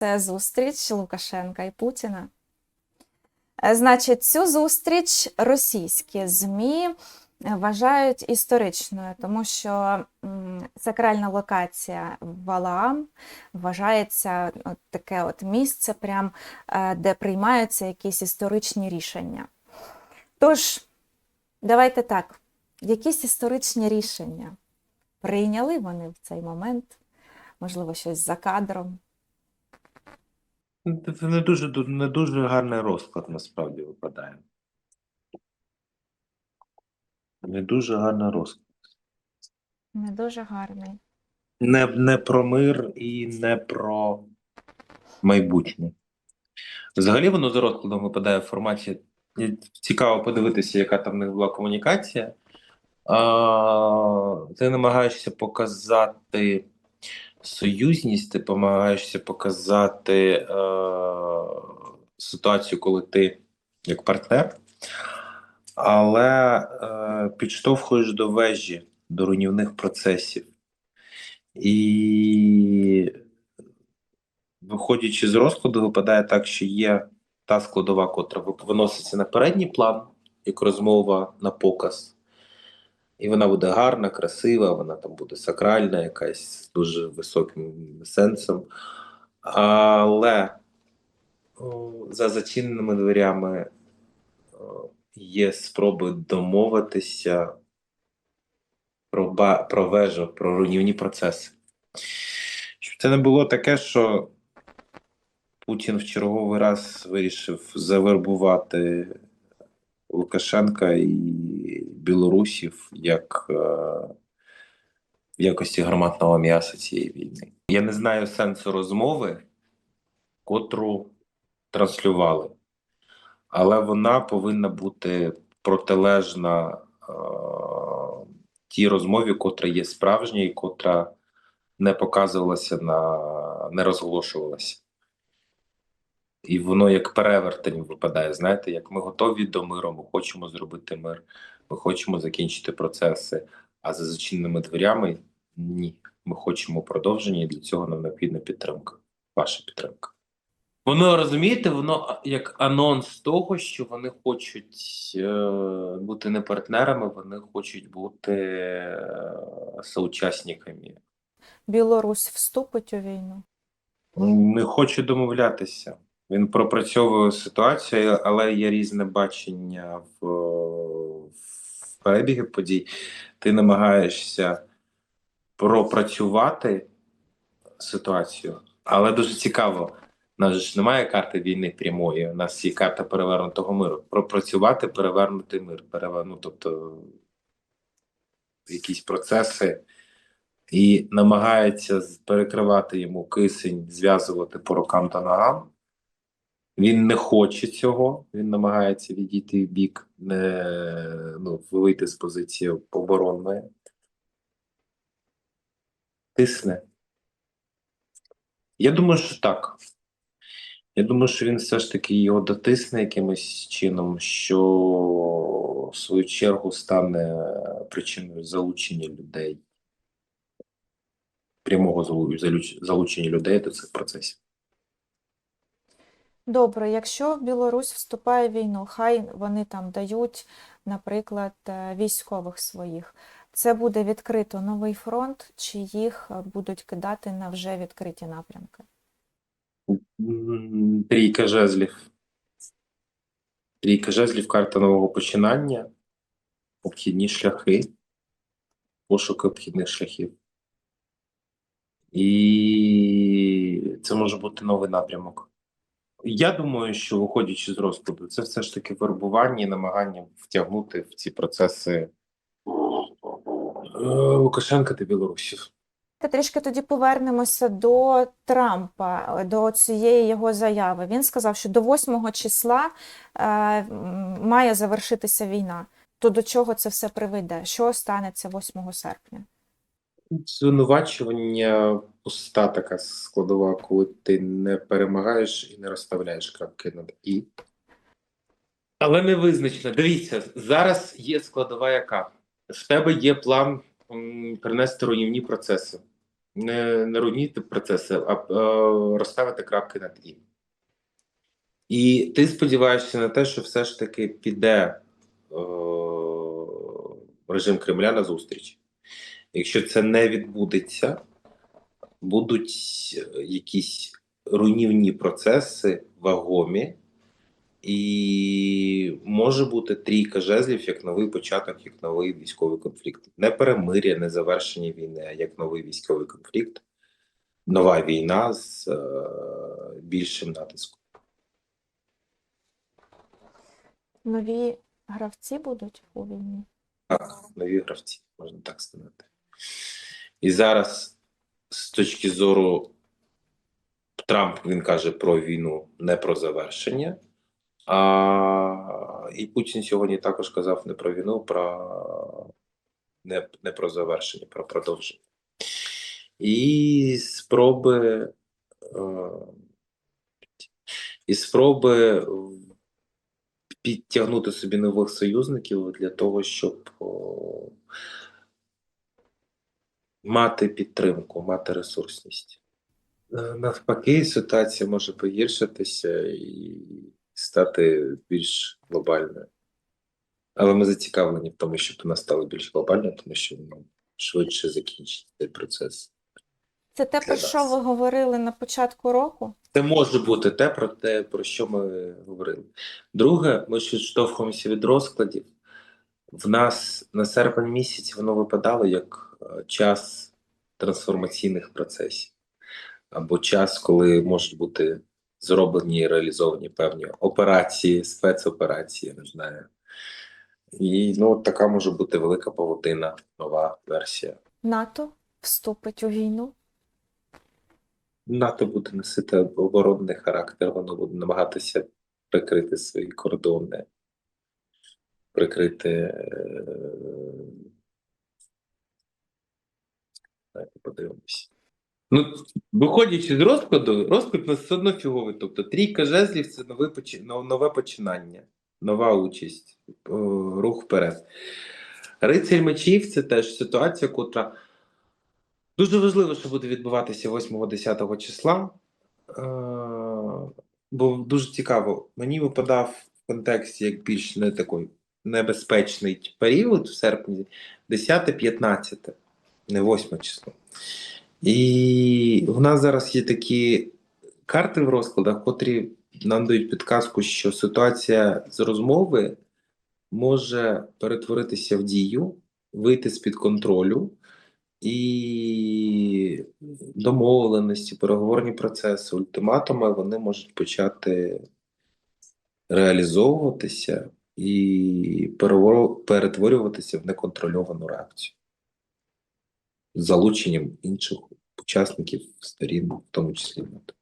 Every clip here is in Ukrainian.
Це зустріч Лукашенка і Путіна. Е, Значить, цю зустріч російські ЗМІ вважають історичною, тому що сакральна локація Валаам вважається от таке от місце, прям, е, де приймаються якісь історичні рішення. Тож, давайте так, якісь історичні рішення прийняли вони в цей момент, можливо, щось за кадром. Це не дуже, не дуже гарний розклад насправді випадає. Не дуже гарний розклад. Не дуже гарний. Не, не про мир і не про майбутнє. Взагалі воно за розкладом випадає в форматі. Цікаво подивитися, яка там в них була комунікація. А, ти намагаєшся показати союзність, ти намагаєшся показати е, ситуацію, коли ти як партнер, але е, підштовхуєш до вежі, до руйнівних процесів. І виходячи з розкладу, випадає так, що є та складова, котра виноситься на передній план, як розмова на показ. І вона буде гарна, красива, вона там буде сакральна, якась з дуже високим сенсом. Але за зачиненими дверями є спроби домовитися про, про вежу, про руйнівні процеси. Щоб це не було таке, що Путін в черговий раз вирішив завербувати Лукашенка і білорусів як е, якості гарматного м'яса цієї війни. Я не знаю сенсу розмови, котру транслювали, але вона повинна бути протилежна е, тій розмові, котра є справжня і котра не показувалася на не розголошувалася. І воно як перевертень випадає. Знаєте, як ми готові до миру, ми хочемо зробити мир, ми хочемо закінчити процеси. А за зачиненими дверями ні. Ми хочемо продовження, і для цього нам необхідна підтримка. Ваша підтримка. Воно розумієте, воно як анонс того, що вони хочуть е, бути не партнерами, вони хочуть бути е, соучасниками. Білорусь вступить у війну. Не хочу домовлятися. Він пропрацьовує ситуацію, але є різне бачення в, в перебігі подій. Ти намагаєшся пропрацювати ситуацію, але дуже цікаво. У нас ж немає карти війни прямої, у нас є карта перевернутого миру. Пропрацювати перевернутий мир, перевер... ну, тобто якісь процеси і намагається перекривати йому кисень, зв'язувати по рукам та ногам. Він не хоче цього, він намагається відійти в бік, ну, вийти з позиції оборонної. Тисне. Я думаю, що так. Я думаю, що він все ж таки його дотисне якимось чином, що в свою чергу стане причиною залучення людей прямого залучення людей до цих процесів. Добре, якщо Білорусь вступає в війну, хай вони там дають, наприклад, е, військових своїх. Це буде відкрито новий фронт, чи їх е, будуть кидати на вже відкриті напрямки? Трійка жезлів. Трійка жезлів, карта нового починання, обхідні шляхи, пошуки обхідних шляхів. І це може бути новий напрямок. Я думаю, що виходячи з розкладу, це все ж таки вербування і намагання втягнути в ці процеси е, Лукашенка та білорусів. Та Трішки тоді повернемося до Трампа, до цієї його заяви. Він сказав, що до 8 числа е, має завершитися війна. То до чого це все приведе? Що станеться 8 серпня? Звинувачування пуста така складова, коли ти не перемагаєш і не розставляєш крапки над і. Але не визначено. Дивіться, зараз є складова яка? В тебе є план м, перенести руйнівні процеси. не, не руйнуйте процеси, а е, розставити крапки над «і». І ти сподіваєшся на те, що все ж таки піде е, режим Кремля на зустріч. Якщо це не відбудеться, будуть якісь руйнівні процеси вагомі, і може бути трійка жезлів як новий початок, як новий військовий конфлікт. Не перемир'я, не завершення війни, а як новий військовий конфлікт, нова війна з е, більшим натиском. Нові гравці будуть у війні. Так, нові гравці, можна так сказати. І зараз, з точки зору Трамп, він каже про війну, не про завершення. А і Путін сьогодні також казав не про війну, про не, не про завершення, про продовження. І спроби, е, і спроби підтягнути собі нових союзників для того, щоб мати підтримку, мати ресурсність. Е, Навпаки, ситуація може погіршитися і стати більш глобальною. Але ми зацікавлені в тому, щоб вона стала більш глобальною, тому що ну, швидше закінчить цей процес. Це те, про що ви говорили на початку року. Це може бути те, про те, про що ми говорили. Друге, ми ж відштовхуємося від розкладів. В нас на серпень місяць воно випадало як е, час трансформаційних процесів, або час, коли можуть бути зроблені і реалізовані певні операції, спецоперації, я не знаю. І ну, така може бути велика павутина, нова версія. НАТО вступить у війну. НАТО буде носити оборонний характер, воно буде намагатися прикрити свої кордони, прикрити. е, Давайте подивимося. Ну, виходячи з розкладу, розклад нас все одно фіговий. Тобто трійка жезлів це нове, почи- нове починання, нова участь, е, рух вперед. Рицарь мечів це теж ситуація, котра дуже важливо, що буде відбуватися 8-10 числа. Е, бо дуже цікаво, мені випадав в контексті як більш не такий небезпечний період в серпні 10-15, не 8 число. І в нас зараз є такі карти в розкладах, котрі нам дають підказку, що ситуація з розмови може перетворитися в дію, вийти з-під контролю, і домовленості, переговорні процеси, ультиматуми вони можуть почати реалізовуватися і перетворюватися в неконтрольовану реакцію з залученням інших учасників сторін, в тому числі НАТО.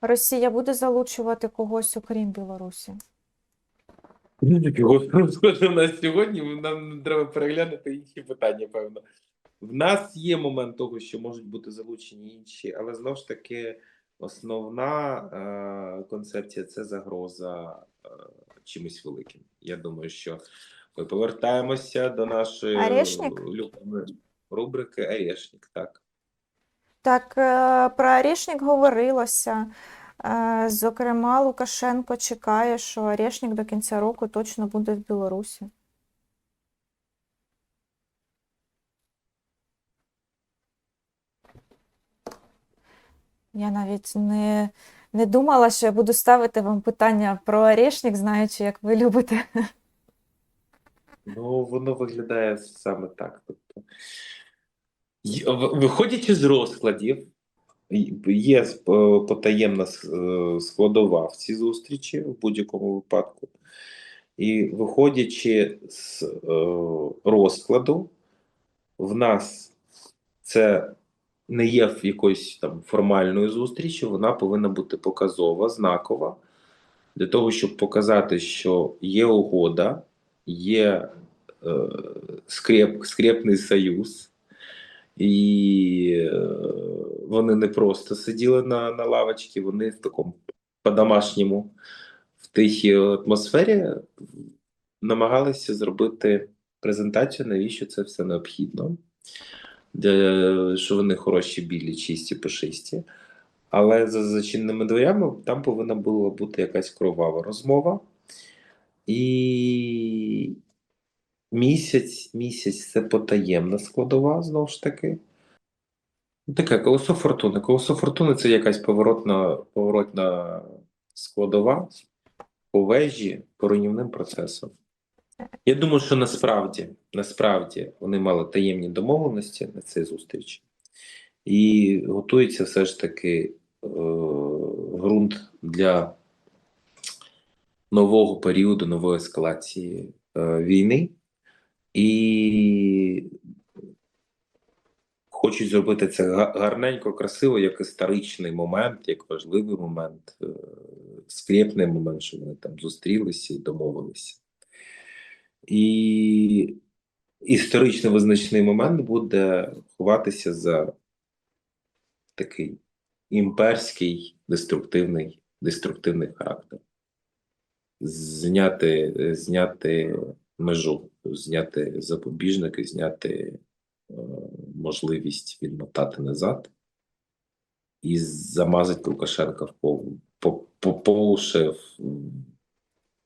Росія буде залучувати когось, окрім Білорусі. Схоже, в нас сьогодні нам треба переглянути інші питання, певно. В нас є момент того, що можуть бути залучені інші, але знову ж таки основна е, концепція це загроза е, чимось великим. Я думаю, що ми повертаємося до нашої Орешник? улюбленої рубрики Орешник, так. Так, е, про Орешник говорилося. Е, Зокрема, Лукашенко чекає, що Орешник до кінця року точно буде в Білорусі. Я навіть не, не думала, що я буду ставити вам питання про Орешник, знаючи, як ви любите. Ну, воно виглядає саме так. Тобто, виходячи з розкладів, є е, потаємна е, складова в цій зустрічі в будь-якому випадку. І виходячи з е, розкладу, в нас це не є в якоюсь там формальною зустрічі, вона повинна бути показова, знакова, для того, щоб показати, що є угода, є е, скреп, скрепний союз, і е, вони не просто сиділи на, на лавочці, вони в такому по-домашньому, в тихій атмосфері намагалися зробити презентацію, навіщо це все необхідно. Де, що вони хороші, білі, чисті, пушисті. Але за зачиненими дверями там повинна була бути якась кровава розмова. І місяць, місяць це потаємна складова, знову ж таки. Таке колесо фортуни. Колесо фортуни це якась поворотна, поворотна складова по вежі, по руйнівним. Я думаю, що насправді, насправді вони мали таємні домовленості на цій зустрічі, і готується все ж таки е, ґрунт для нового періоду, нової ескалації е, війни. І хочуть зробити це гарненько, красиво, як історичний момент, як важливий момент, е, скрєпний момент, що вони там зустрілися і домовилися. І історично визначний момент буде ховатися за такий імперський деструктивний, деструктивний характер. Зняти, зняти межу, зняти запобіжники, зняти е, можливість відмотати назад і замазати Лукашенка в пол, по, по, по уші в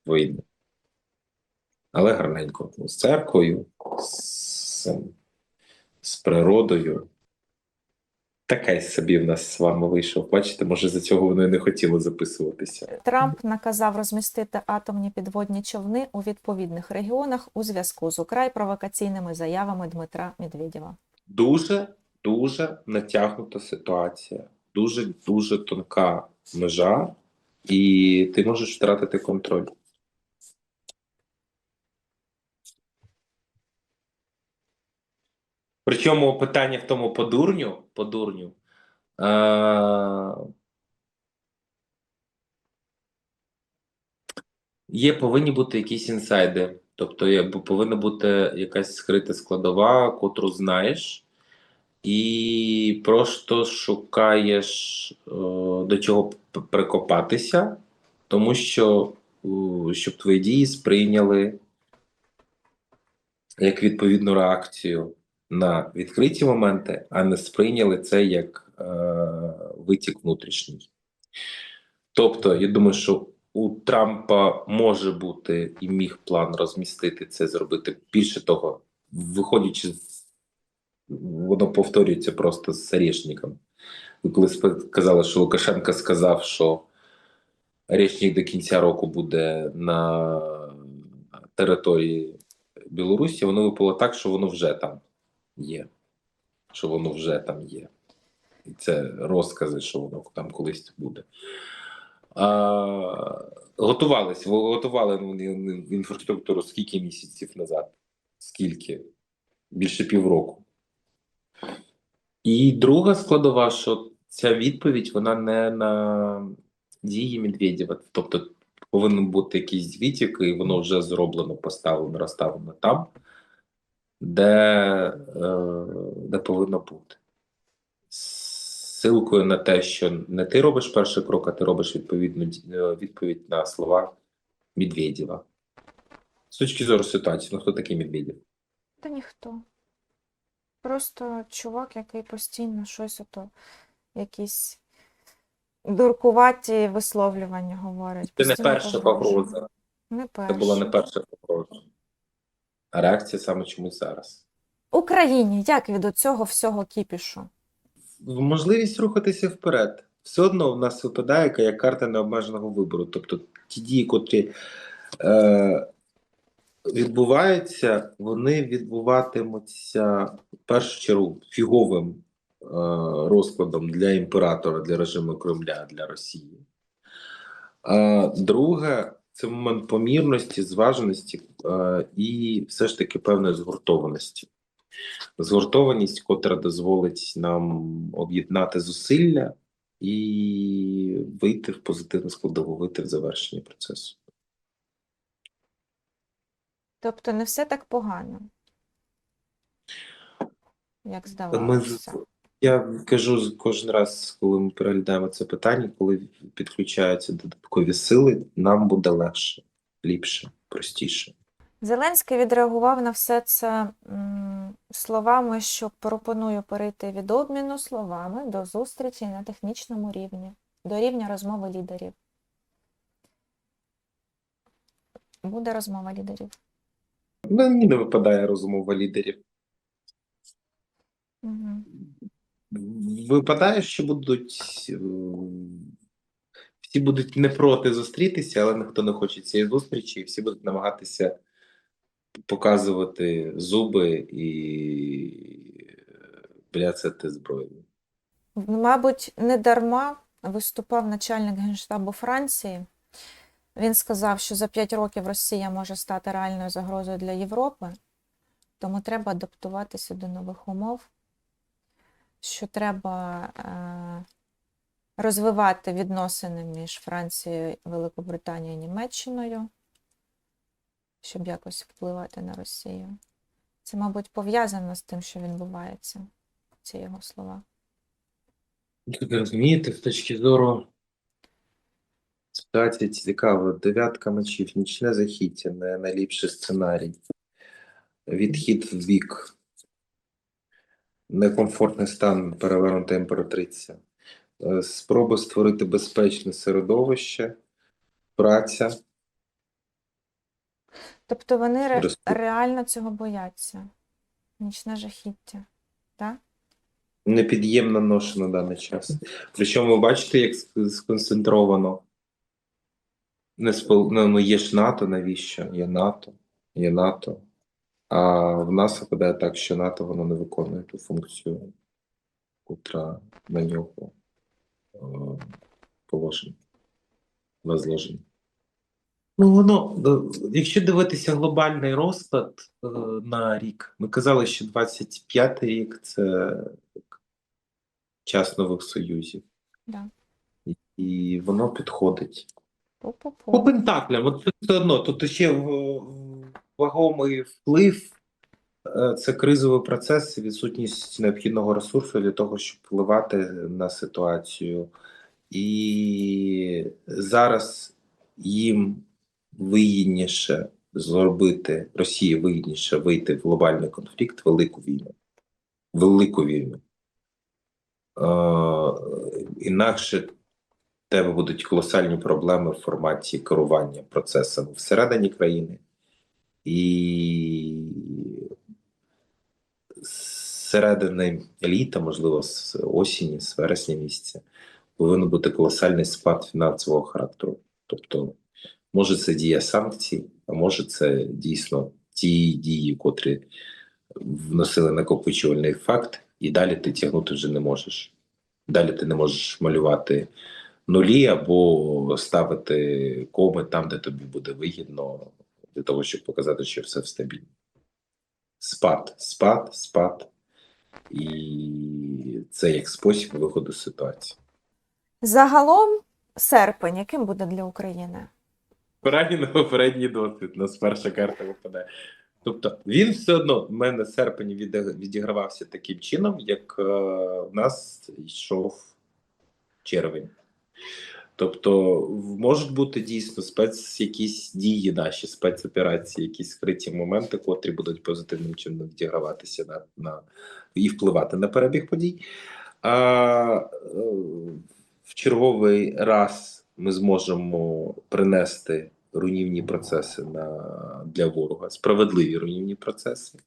в війну. Але гарненько. Ну, З церквою, з, з природою. Таке собі в нас з вами вийшов. Бачите, може, за цього вони не хотіли записуватися. Трамп наказав розмістити атомні підводні човни у відповідних регіонах у зв'язку з украй провокаційними заявами Дмитра Медведєва. Дуже, дуже натягнута ситуація, дуже, дуже тонка межа, і ти можеш втратити контроль. Причому питання в тому по дурню, по дурню. Е- Є повинні бути якісь інсайди. Тобто, є, повинна бути якась скрита складова, котру знаєш, і просто шукаєш е, до чого прикопатися, тому що е, щоб твої дії сприйняли як відповідну реакцію на відкриті моменти, а не сприйняли це як е, витік внутрішній. Тобто, я думаю, що у Трампа може бути і міг план розмістити це, зробити більше того, виходячи з воно повторюється просто з Орешником. Ви коли спи- казали, що Лукашенко сказав, що Орешник до кінця року буде на території Білорусі, воно випало так, що воно вже там є. Що воно вже там є. І це розкази, що воно там колись буде. А, готувались, готували інфраструктуру скільки місяців назад? Скільки? Більше півроку. І друга складова, що ця відповідь вона не на дії Медведєва. Тобто повинен бути якийсь відтік, і воно вже зроблено, поставлено, розставлено там, де, е, де повинно бути. Силкою на те, що не ти робиш перший крок, а ти робиш відповідну е, відповідь на слова Медведєва. З точки зору ситуації, ну хто такий Медведєв? Та ніхто. Просто чувак, який постійно щось ото, якісь дуркуваті висловлювання говорить. Це не перша погроза. Не перша. Це була не перша погроза. А реакція саме чомусь зараз. Україні як від цього всього кіпішу? Можливість рухатися вперед. Все одно в нас випадає як карта необмеженого вибору. Тобто ті дії, котрі е, відбуваються, вони відбуватимуться в першу чергу фіговим е, розкладом для імператора, для режиму Кремля, для Росії. А друге, це момент помірності, зваженості е, і все ж таки певної згуртованості. Згуртованість, котра дозволить нам об'єднати зусилля і вийти в позитивну складову, вийти в завершення процесу. Тобто не все так погано, як Ми, здавалося. я кажу кожен раз, коли ми переглядаємо це питання, коли підключаються додаткові сили, нам буде легше, ліпше, простіше. Зеленський відреагував на все це словами, що пропоную перейти від обміну словами до зустрічі на технічному рівні, до рівня розмови лідерів. Буде розмова лідерів. Мені не випадає розмова лідерів. Угу. Випадає, що будуть е, всі будуть не проти зустрітися, але ніхто не хоче цієї зустрічі, і всі будуть намагатися показувати зуби і бляцати зброю. Мабуть, не дарма виступав начальник Генштабу Франції. Він сказав, що за 5 років Росія може стати реальною загрозою для Європи, тому треба адаптуватися до нових умов, що треба е, розвивати відносини між Францією, Великобританією і Німеччиною, щоб якось впливати на Росію. Це, мабуть, пов'язано з тим, що відбувається, ці його слова. Тут розумієте, з точки зору ситуація цікава. Дев'ятка мечів, нічне захіття, не найліпший сценарій. Відхід в бік, некомфортний стан, перевернута імператриця. Е, Спроба створити безпечне середовище, праця. Тобто вони ре- реально цього бояться. Нічне жахіття. Так? Непід'ємна ноша на даний час. Причому ви бачите, як сконцентровано. Не спол... ну, ну, є ж НАТО, навіщо? Є НАТО, є НАТО. А в нас випадає так, що НАТО воно не виконує ту функцію, котра на нього е, положена, возложена. Ну, воно, е, якщо дивитися глобальний розклад е, на рік, ми казали, що 25-й рік це час нових союзів. Да. І воно підходить. По Пу-пу-пу. пентаклям, от все одно, тут ще вагомий вплив е, це кризовий процес, відсутність необхідного ресурсу для того, щоб впливати на ситуацію. І зараз їм вигідніше зробити Росії вигідніше вийти в глобальний конфлікт, велику війну. Велику війну. Е, інакше тебе будуть колосальні проблеми в форматі керування процесами всередині країни і середини літа, можливо, з осені, з вересня місяця, повинен бути колосальний спад фінансового характеру. Тобто, може, це дія санкцій, а може, це дійсно ті дії, котрі вносили накопичувальний ефект, і далі ти тягнути вже не можеш. Далі ти не можеш малювати нулі або ставити коми там, де тобі буде вигідно, для того, щоб показати, що все в стабільно. Спад, спад, спад. І це як спосіб виходу з ситуації. Загалом, серпень, яким буде для України? Порані на попередній досвід, у нас перша карта випадає. Тобто він все одно в мене серпень відігравався таким чином, як е, в нас йшов червень. Тобто, можуть бути дійсно спец якісь дії наші, спецоперації, якісь скриті моменти, котрі будуть позитивним чином відіграватися на, на і впливати на перебіг подій. А е, в черговий раз ми зможемо принести руйнівні процеси на, для ворога, справедливі руйнівні процеси.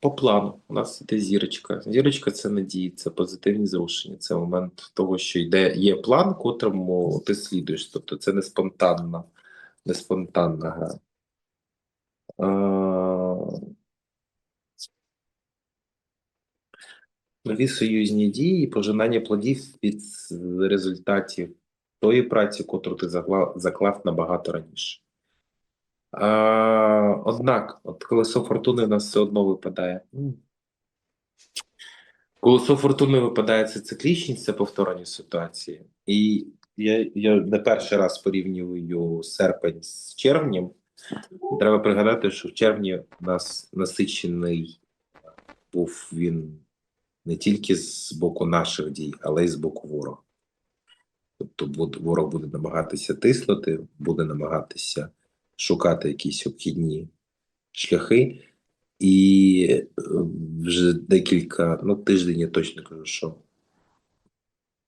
По плану у нас іде зірочка. Зірочка це надії, це позитивні зрушення. Це момент того, що йде є план, котрому ти слідуєш. Тобто це не спонтанна, не спонтанна гра. Нові союзні дії, пожинання плодів від результатів тої праці, котру ти заклав, заклав набагато раніше. А, однак, от колесо фортуни у нас все одно випадає. Колесо фортуни випадає це циклічність, це повторення ситуації. І я, я не перший раз порівнюю серпень з червнем. Треба пригадати, що в червні у нас насичений був він не тільки з боку наших дій, але й з боку ворога. Тобто ворог буде намагатися тиснути, буде намагатися шукати якісь обхідні шляхи. І е, вже декілька, ну тиждень я точно кажу, що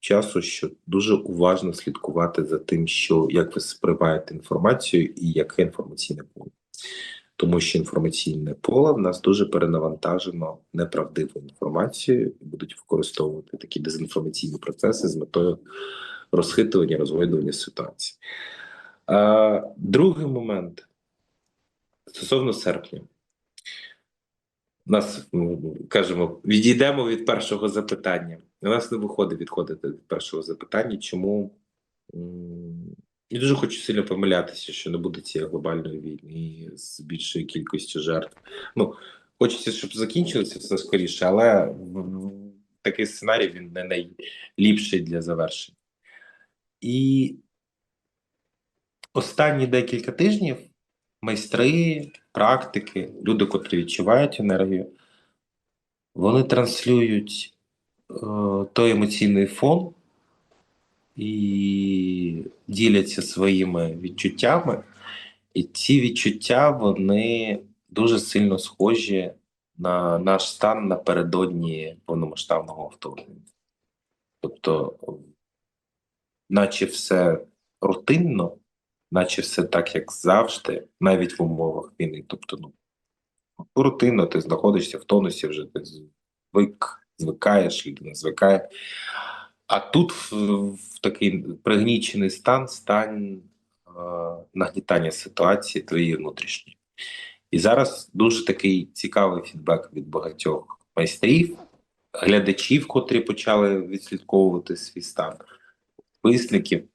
часу, що дуже уважно слідкувати за тим, що як ви сприймаєте інформацію і яке інформаційне поле. Тому що інформаційне поле в нас дуже перенавантажено неправдивою інформацією будуть використовувати такі дезінформаційні процеси з метою розхитування, розгойдування ситуації. А, другий момент стосовно серпня. Нас кажемо, відійдемо від першого запитання. У нас не виходить відходити від першого запитання. Чому я дуже хочу сильно помилятися, що не буде цієї глобальної війни з більшою кількістю жертв. Ну, хочеться, щоб закінчилося все скоріше, але такий сценарій він не найліпший для завершення. І останні декілька тижнів майстри, практики, люди, котрі відчувають енергію, вони транслюють е, той емоційний фон і діляться своїми відчуттями. І ці відчуття вони дуже сильно схожі на наш стан напередодні повномасштабного вторгнення. Тобто, наче все рутинно, наче все так, як завжди, навіть в умовах війни. Тобто, ну, рутинно ти знаходишся в тонусі, вже ти звик, звикаєш, людина звикає. А тут в, в такий пригнічений стан, стан е, нагнітання ситуації твоєї внутрішньої. І зараз дуже такий цікавий фідбек від багатьох майстрів, глядачів, котрі почали відслідковувати свій стан, висників,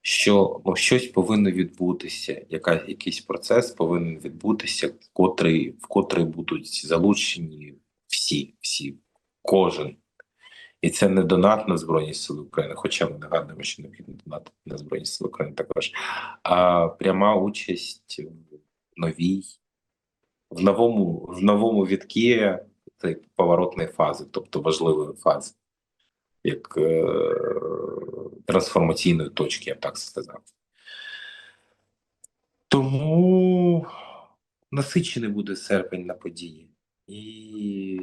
що ну, щось повинно відбутися, яка, якийсь процес повинен відбутися, в котрий, в котрий будуть залучені всі, всі, кожен. І це не донат на Збройні Сили України, хоча ми нагадуємо, що необхідно донат на Збройні Сили України також, а пряма участь в новій, в новому, в новому відкі цієї поворотної фази, тобто важливої фази, як е, трансформаційної точки, я б так сказав. Тому насичений буде серпень на події. І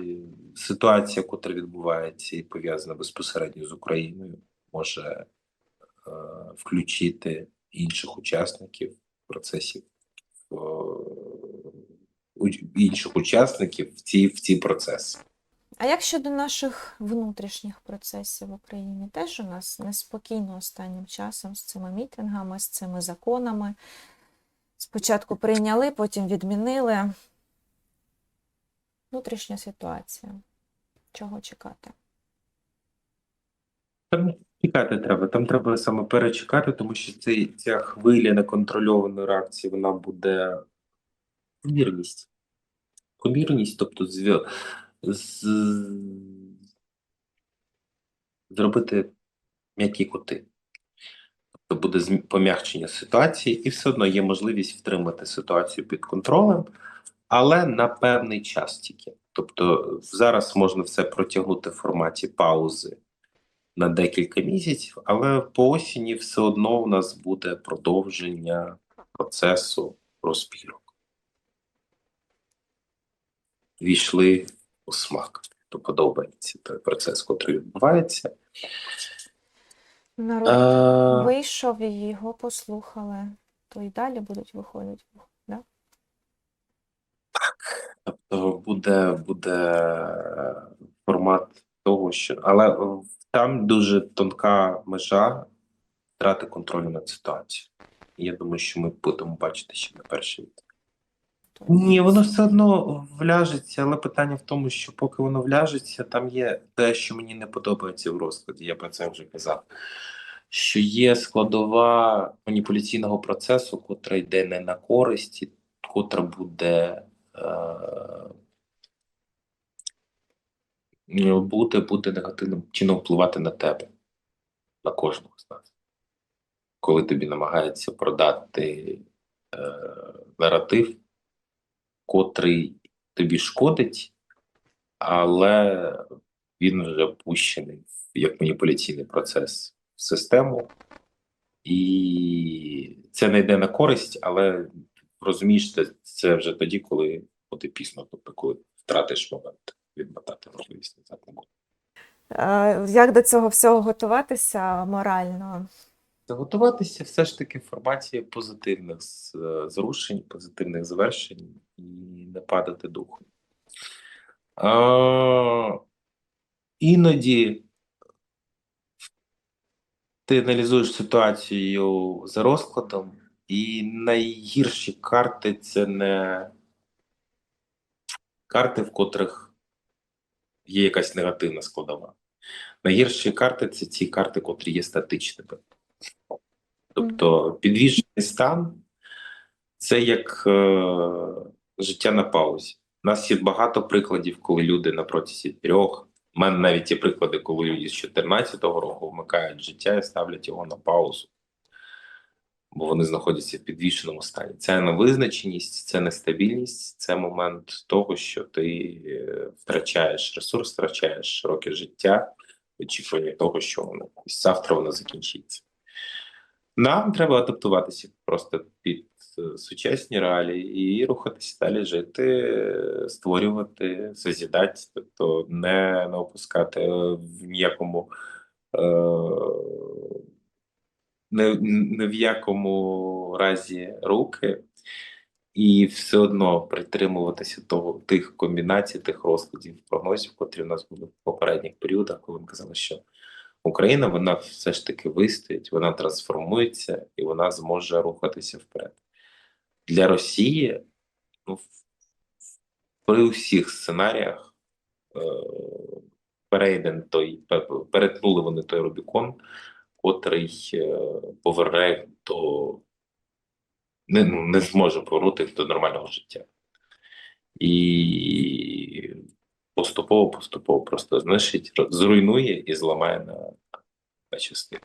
ситуація, яка відбувається і пов'язана безпосередньо з Україною, може е, включити інших учасників процесів, е, інших учасників в ці, в ці процеси. А як щодо наших внутрішніх процесів в Україні? Теж у нас неспокійно останнім часом з цими мітингами, з цими законами. Спочатку прийняли, потім відмінили. Внутрішня ситуація. Чого чекати? Там чекати треба. Там треба саме перечекати, тому що цей, ця хвиля неконтрольованої реакції вона буде помірність. Помірність, тобто з... зробити м'які кути. Тобто буде пом'якчення ситуації, і все одно є можливість втримати ситуацію під контролем, але на певний час тільки. Тобто зараз можна все протягнути в форматі паузи на декілька місяців, але по осені все одно у нас буде продовження процесу розпілок. Війшли смак, то подобається той процес, який відбувається. Народ А, вийшов і його послухали, то й далі будуть виходити. Да? Тобто буде, буде формат того, що. Але е, там дуже тонка межа втрати контролю над ситуацією. І я думаю, що ми будемо бачити ще на. То- Ні, воно все одно вляжеться, але питання в тому, що поки воно вляжеться, там є те, що мені не подобається в розкладі. Я про це вже казав. Що є складова маніпуляційного процесу, котра йде не на користь, котра буде е, буде, буде негативним чином впливати на тебе, на кожного з нас. Коли тобі намагаються продати е, наратив, котрий тобі шкодить, але він вже пущений як маніпуляційний процес в систему, і це не йде на користь, але розумієш це, це вже тоді, коли буде пізно, тобто коли втратиш момент відмотати можливість назад не буде. Як до цього всього готуватися морально? Готуватися все ж таки в форматі позитивних зрушень, позитивних завершень і не падати духом. А, іноді ти аналізуєш ситуацію за розкладом, і найгірші карти це не карти, в котрих є якась негативна складова. Найгірші карти це ті карти, котрі є статичними. Тобто підвішений стан це як е, життя на паузі. У нас є багато прикладів, коли люди на протязі трьох. У мене навіть є приклади, коли люди з 14-го року вмикають життя і ставлять його на паузу, бо вони знаходяться в підвішеному стані. Це невизначеність, це нестабільність, це момент того, що ти е, втрачаєш ресурс, втрачаєш роки життя, очікування того, що воно завтра воно закінчиться. Нам треба адаптуватися просто під е, сучасні реалії і рухатися далі, жити, е, створювати, созідати, тобто не, не опускати в ніякому е, не, не в якому разі руки, і все одно притримуватися того тих комбінацій, тих розкладів, прогнозів, котрі у нас були в попередніх періодах, коли ми казали, що Україна вона все ж таки вистоїть, вона трансформується і вона зможе рухатися вперед. Для Росії ну, при усіх сценаріях е, перейден той, перетнули вони той Рубікон, котрий е, поверне до не, ну, не зможе повернути до нормального життя. І поступово, поступово просто знищить, зруйнує і зламає на, на частини.